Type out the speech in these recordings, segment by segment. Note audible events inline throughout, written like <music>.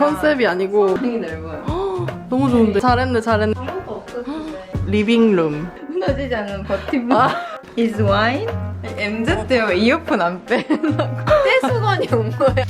컨셉이 아니고 방이 넓어요. <gasps> 너무 좋은데 잘했네 잘했네 아무것도 없었는데. 리빙룸 무너지지 않은 버티블. 아. Is wine? MZ 때문에 이어폰 안 빼려고. 떼수건이 온 거야.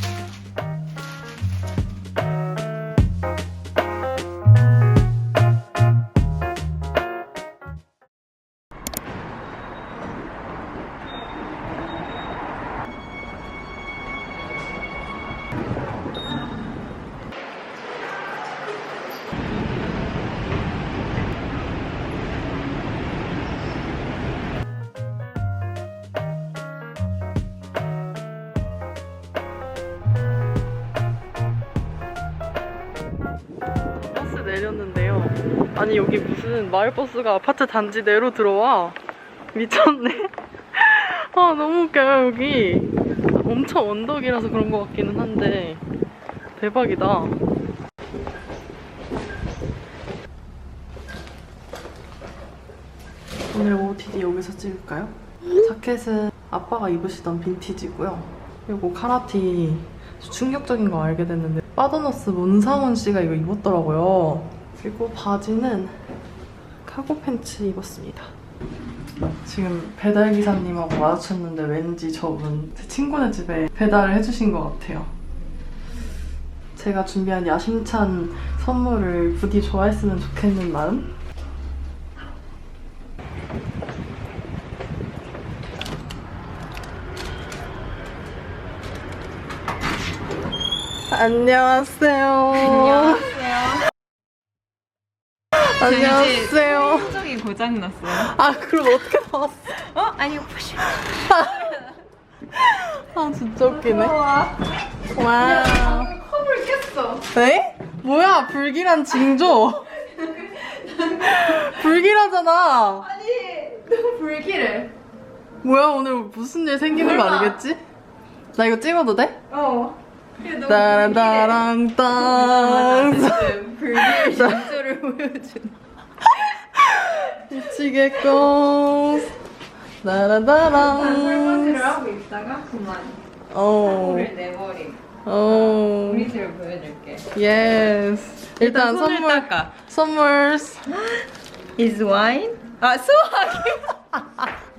내렸는데요. 아니 여기 무슨 마을버스가 아파트 단지 내로 들어와? 미쳤네. <laughs> 아 너무 웃겨요 여기. 엄청 언덕이라서 그런 것 같기는 한데. 대박이다. 오늘 OOTD 여기서 찍을까요? 자켓은 아빠가 입으시던 빈티지고요. 그리고 카라티 충격적인 거 알게 됐는데 빠더너스 문상원 씨가 이거 입었더라고요. 그리고 바지는 카고 팬츠 입었습니다. 지금 배달 기사님하고 마주쳤는데 왠지 저분 제 친구네 집에 배달을 해주신 것 같아요. 제가 준비한 야심찬 선물을 부디 좋아했으면 좋겠는 마음. 안녕하세요. 안녕하세요. 흔적이 고장 났어요. 아 그럼 어떻게 나왔어? 어? 아니, 보시. <laughs> 아 진짜 웃기네. 와. 와. 컵을 깼어. 네? 뭐야 불길한 징조. 불길하잖아. 아니, 너무 불길해. 뭐야 오늘 무슨 일 생기는 거. 아니겠지? 나 이거 찍어도 돼? 어. 근데 너무 따란따랑 땅. 불길해. 불길 진조를 보여준. 미치겠고. 따라따랑. 설거지를 하고 있다가 그만. 어. 물을 내버림. 어. 우리 집을 보여줄게. 예스. 일단 손을 선물. 닦아. 선물. Is wine? 아, 수학이. <laughs>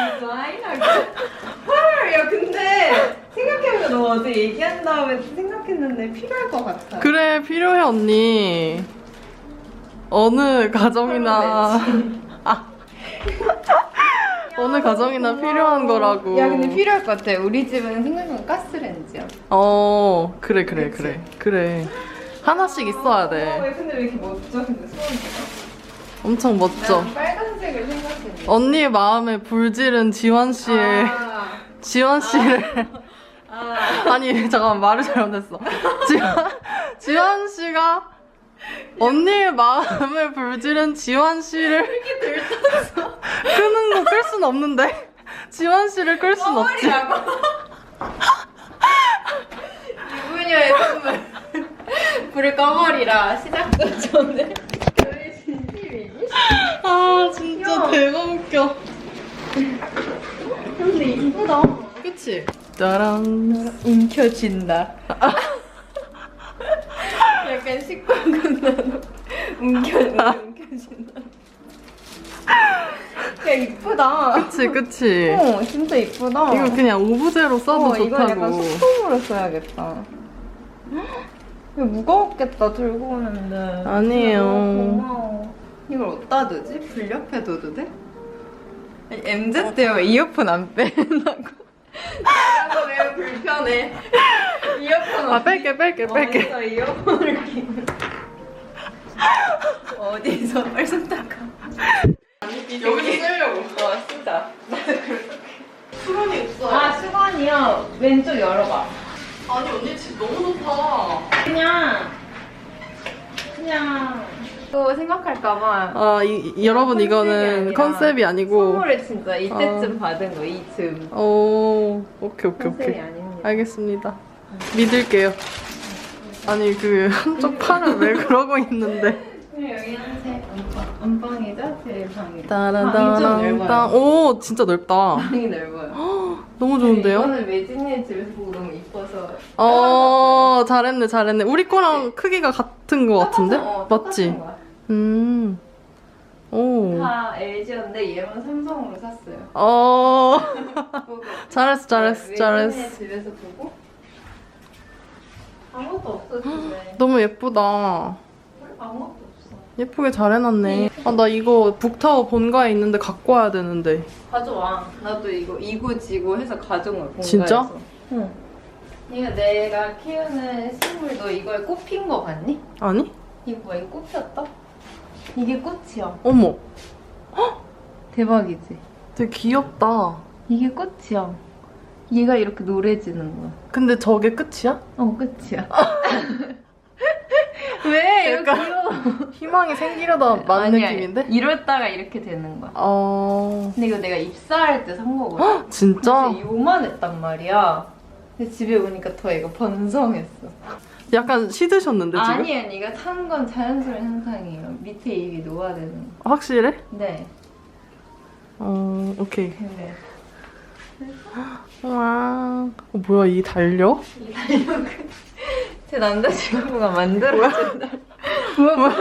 Is wine? 헐, 야, 근데 생각해보니까 너 어제 얘기한 다음에 생각했는데 필요할 것 같아. 그래 필요해 언니. 어느 가정이나 아. 어느 가정이나 필요한 거라고. 야, 근데 필요할 것 같아. 우리 집은 생각해보면 가스레인지야. 어 그래 그래 그치? 그래 그래 하나씩 있어야 어, 돼. 왜 근데 왜 이렇게 멋져? 근데 소원이가. 엄청 멋져. 난 빨간색을 생각했는데. 언니의 마음에 불지른 지원 씨의 아, 지원 씨를 아. 아니 잠깐만 말을 잘못했어. 지원 지원 씨가 언니의 마음을 불지른 지원 씨를 끄는 거 끌 순 없는데 지원 씨를 끌 순 없지. <laughs> 이분녀의 선물. 불을 꺼버리라. 시작도 전에. 너의 진심이니? 아 진짜 귀여워. 대박 웃겨. 근데 이쁘다. 그치? 짜란. 움켜쥔다. 약간 식빵근나도 움켜 움켜진다. 야 이쁘다. 그치 그치. 어 진짜 이쁘다. 이거 그냥 오브제로 써도 어, 이거 약간 좋다고. 소품으로 써야겠다. 이거 무거웠겠다 들고 오는데. 아니에요. 너무 고마워. 이걸 어디다 두지? 불 옆에 둬도 돼? 아니, MZ 때문에 이어폰 안 빼려고. 이거 왜 불편해? <laughs> 이어폰 아 뺄게 뺄게 뺄게. 어디서 이어폰을 끼고 어디서 빨리 손 닦아. 여기서 쓰려고. 어 쓰자. 수건이 없어. 아 수건이요. 왼쪽 열어봐. 아니 언니 집 너무 좋다. 그냥 그냥 또 생각할까봐 아 이, 이- 여러분 이거는 컨셉이 아니고. 선물을 진짜 이때쯤 받은 거 이쯤 오 오케이 오케이 컨셉이 오케이. 아닙니다. 알겠습니다. 믿을게요. 아니 그 한쪽 팔은 왜 그러고 있는데? 여기는 제 안방, 안방이죠? 제 방이. 방이 좀 따라다랑 넓어요. 땅. 오 진짜 넓다. 방이 넓어요. <gasps> 너무 좋은데요? 이거는 매진이 집에서 보고 너무 이뻐서. 어, 잘했네, 잘했네. 우리 거랑 크기가 같은 거 같은데? 어, 맞지? 똑같은 거야. 음. 오. 다 LG였는데 얘만 삼성으로 샀어요. 어. 잘했어, 잘했어, 매진이 잘했어. 집에서 보고. 아무것도 집에. 너무 예쁘다. 아무것도 없어. 예쁘게 잘 해놨네. 아, 나 이거 북타워 본가에 있는데 갖고 와야 되는데. 가져와. 나도 이거 이고 지고 해서 가져온 거야. 진짜? 응. 이거 내가 키우는 식물 너 이거에 꽃핀 거 봤니? 아니? 이거 뭐야? 이거 꽃 폈다? 이게 꽃이야. 어머. 대박이지? 되게 귀엽다. 이게 꽃이야. 얘가 이렇게 노래지는 거야. 근데 저게 끝이야? 어, 끝이야. <laughs> 왜? 이거 약간- 귀여워. 희망이 생기려다 많은 아니야, 느낌인데? 이랬다가 이렇게 되는 거야. 어. 근데 이거 내가 입사할 때 산 거거든. 진짜? 근데 요만했단 말이야. 근데 집에 오니까 더 얘가 번성했어. 약간 시드셨는데, 지금? 아니 아니 이거 탄건 자연스러운 현상이에요. 밑에 잎이 녹아내는 거. 확실해? 네. 어, 오케이. 근데 와. 어, 뭐야, 이 달려? 제 남자친구가 만들어준 뭐야 뭐야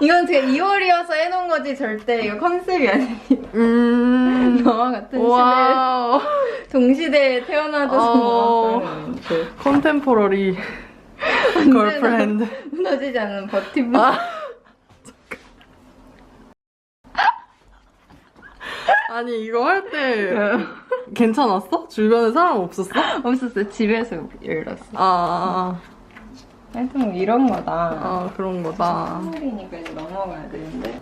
이건 제가 2월이어서 해놓은 거지 절대 이거 컨셉이 아니에요. 음. <laughs> 너와 같은 시대. 동시대에 태어나줘서 어. 컨템포러리 걸프렌드. <laughs> 무너지지 않는 버팀목. 아. <laughs> 아니, 이거 할 때 괜찮았어? 주변에 사람 없었어? 없었어 집에서 열렸어. 아, 하여튼 뭐 이런 거다. 아, 그런 거다. 선물이니까 이제 넘어가야 되는데.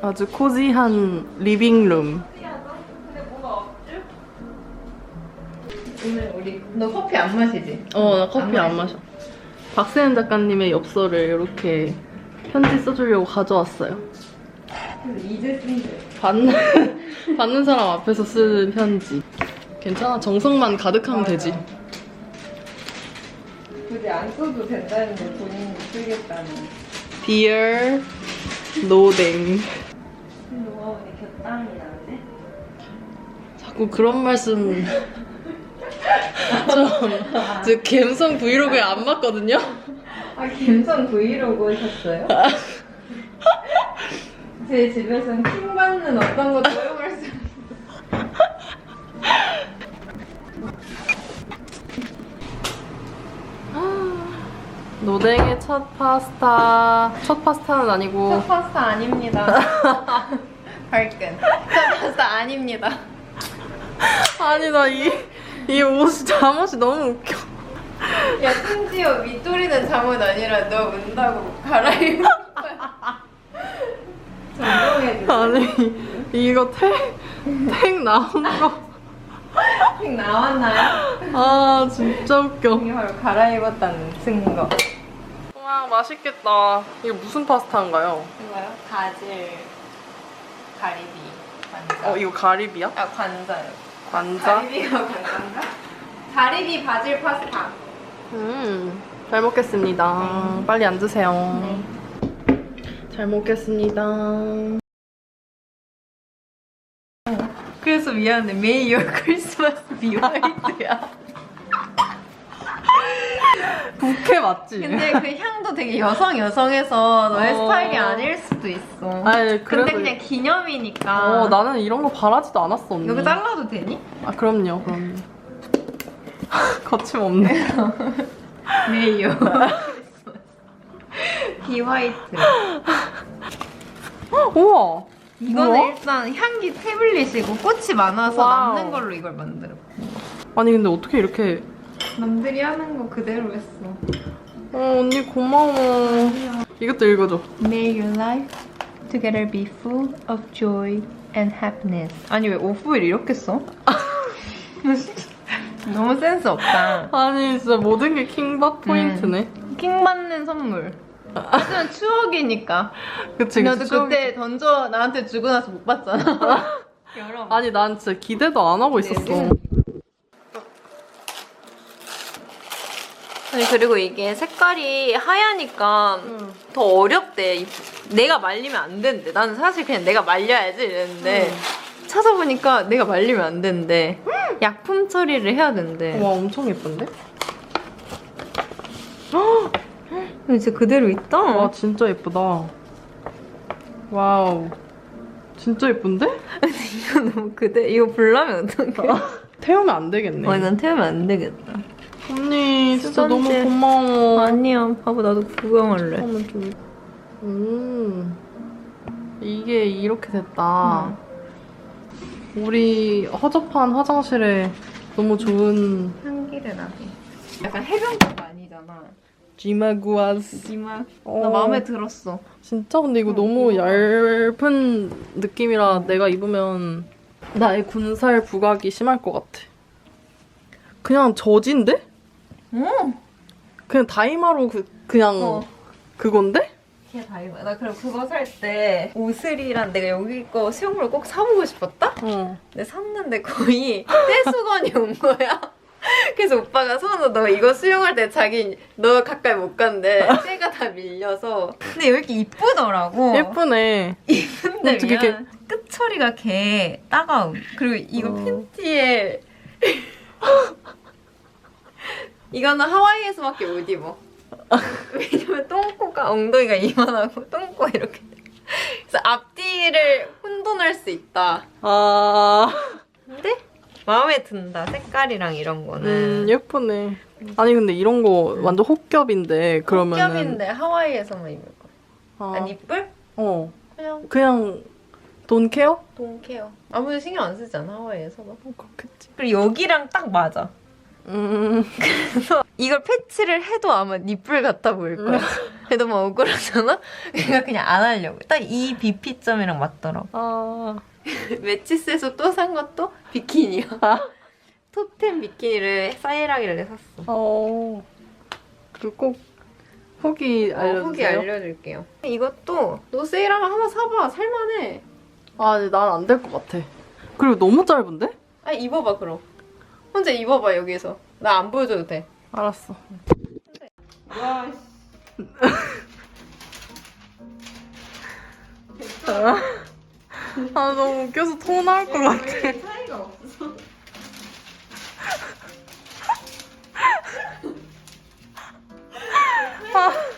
아주 코지한 리빙룸. 오늘 우리 너 커피 안 마시지? 어, 나 커피 안 안 마셔. 박세현 작가님의 엽서를 이렇게 편지 써주려고 가져왔어요. 이제. 받는, <laughs> 받는 사람 앞에서 쓰는 편지. 괜찮아. 정성만 가득하면 되지. 굳이 안 써도 된다는데 본인이 쓰겠다는. Dear 노댕. 누가 보니 곁땀이 나네. 자꾸 그런 말씀 좀, 저 감성 브이로그에 안 맞거든요? 아 김선 브이로그 오셨어요? 제 집에선 킹 받는 어떤 것도 사용할 수 있어요. 노댕의 첫 파스타. 첫 파스타는 아니고. 첫 파스타 아닙니다. <laughs> 발끈. 첫 파스타 아닙니다. 아니, 나 이, 이 옷이, 잠옷이 너무 웃겨. 야 심지어 밑도리는 잠옷 아니라 너 운다고 갈아입은 거야. 정정해주세요. <laughs> 아니, 이거 택, 택 나온 거. 핑 나왔나요? 아, 진짜 웃겨. 바로 갈아입었다는 증거. 와, 맛있겠다. 이게 무슨 파스타인가요? 이거요? 바질 가리비 관자. 어, 이거 가리비야? 아 관자요. 관자? 가리비가 관자인가? 가리비 바질 파스타. 음, 잘 먹겠습니다. 빨리 앉으세요. 네. 잘 먹겠습니다. 그래서 미안해. 메이 요 크리스마스 비와이트야. 부캐 맞지? 근데 그 향도 되게 여성 여성해서 너의 어. 스타일이 아닐 수도 있어. 아니, 그래도. 근데 그냥 기념이니까. 어, 나는 이런 거 바라지도 않았어, 언니. 이거 잘라도 되니? 아, 그럼요, 그럼요. <laughs> 거침없네. <laughs> 메이요. <laughs> 비화이트. 우와! 이거는 뭐야? 일단 향기 태블릿이고 꽃이 많아서 와우. 남는 걸로 이걸 만들어. 아니, 근데 어떻게 이렇게. 남들이 하는 거 그대로 했어. 어, 언니 고마워. 이것도 읽어줘. May your life together be full of joy and happiness. 아니 왜 오프일 이렇게 써? <laughs> 너무 센스 없다. 아니, 진짜 모든 게 킹받 포인트네. 킹 받는 선물. 하지만 추억이니까. <laughs> 그치, 너도. 추억이- 그때 던져 나한테 주고 나서 못 봤잖아. <laughs> 여러 아니, 난 진짜 기대도 안 하고 있었어. 네. 아니 그리고 이게 색깔이 하얘니까 응. 더 어렵대. 이- 내가 말리면 안 된대. 나는 사실 그냥 내가 말려야지 이랬는데 응. 찾아보니까 내가 말리면 안 된대. 약품 처리를 해야 된대. 와 엄청 예쁜데? <gasps> 이제 그대로 있다. 와 진짜 예쁘다. 와우. 진짜 예쁜데? <laughs> 이거 너무 그대. 이거 불나면 어떡해? <laughs> 태우면 안 되겠네. 어, 이건 태우면 안 되겠다. 언니 진짜 너무 수건제. 고마워. 아니야, 바보 나도 구경할래. 한번 좀. 음. 이게 이렇게 됐다. 우리 허접한 화장실에 너무 좋은 향기를 나게. 약간 해변가 가 아니잖아. 지마구아스. 이마. 어. 나 마음에 들었어. 진짜 근데 이거 어, 너무. 얇은 느낌이라 내가 입으면 나의 군살 부각이 심할 것 같아. 그냥 저지인데? 어. 그냥 다이마로 그, 그냥 어. 그건데? 걔 다이마. 나 그럼 그거 살때 오슬이랑 내가 여기 거 수영물 꼭 사보고 싶었다? 어. 근데 샀는데 거의 떼수건이 온 거야. <laughs> 그래서 오빠가 선우 너 이거 수영할 때 자기 너 가까이 못 간대. 때가 다 밀려서. 근데 왜 이렇게 이쁘더라고. 예쁘네. 근데 어떻게 이렇게-. 끝처리가 개 따가움. 그리고 이거 어. 팬티에 이거는 하와이에서밖에 못 입어. <laughs> 왜냐면 똥꼬가 엉덩이가 이만하고 똥꼬 이렇게. 돼. 그래서 앞뒤를 혼돈할 수 있다. 아, 근데 마음에 든다. 색깔이랑 이런 거는. 음, 예쁘네. 아니, 근데 이런 거 완전 혹겹인데, 그러면은. 겹인데 하와이에서만 입을 거. 아, 안 이쁠? 어. 그냥 그냥, 돈 케어? 동케어. 아무도 신경 안 쓰잖아 하와이에서. 어, 그렇겠지. 그리고 여기랑 딱 맞아. 음, 이걸 패치를 해도 아마 니뿔 같아 보일 거야. <laughs> 근데 너무 억울하잖아? <laughs> 그러니까 그냥 안 하려고. 딱 이 BP점이랑 맞더라고. 아. <laughs> 매치스에서 또 산 것도 비키니야. 아. 토템 비키니를 사일하길래 샀어. 어. 그리고 꼭 후기 알려주세요. 어, 후기 알려줄게요. 이것도 너 세일하면 하나 사봐. 살만해. 아, 난 안 될 것 같아. 그리고 너무 짧은데? 아 입어봐 그럼. 혼자 입어봐 여기서. 나 안 보여줘도 돼. 알았어. 와 <laughs> 아, 너무 웃겨서 토 나올 것 같아. 차이가 없어. 토 나올 것 같아.